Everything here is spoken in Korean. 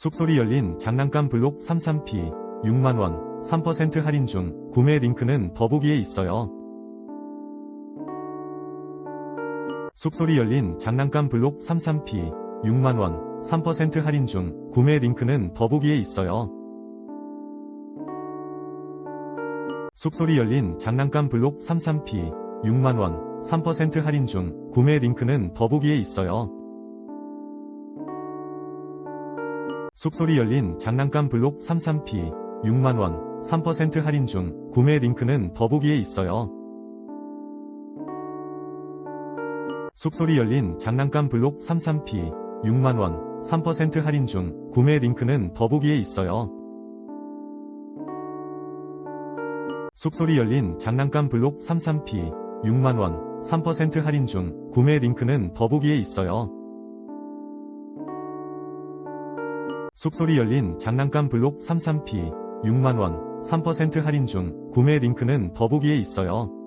속소리 열린 장난감 블록 33P 6만원 3% 할인 중 구매 링크는 더보기에 있어요. 속소리 열린 장난감 블록 33P 6만원 3% 할인 중 구매 링크는 더보기에 있어요. 속소리 열린 장난감 블록 33P 6만원 3% 할인 중 구매 링크는 더보기에 있어요. 속소리 열린 장난감 블록 33P 6만원 3% 할인 중 구매 링크는 더보기에 있어요. 속소리 열린 장난감 블록 33P 6만원 3% 할인 중 구매 링크는 더보기에 있어요. 속소리 열린 장난감 블록 33P 6만원 3% 할인 중 구매 링크는 더보기에 있어요. 속소리 열린 장난감 블록 33P 6만원 3% 할인 중 구매 링크는 더보기에 있어요.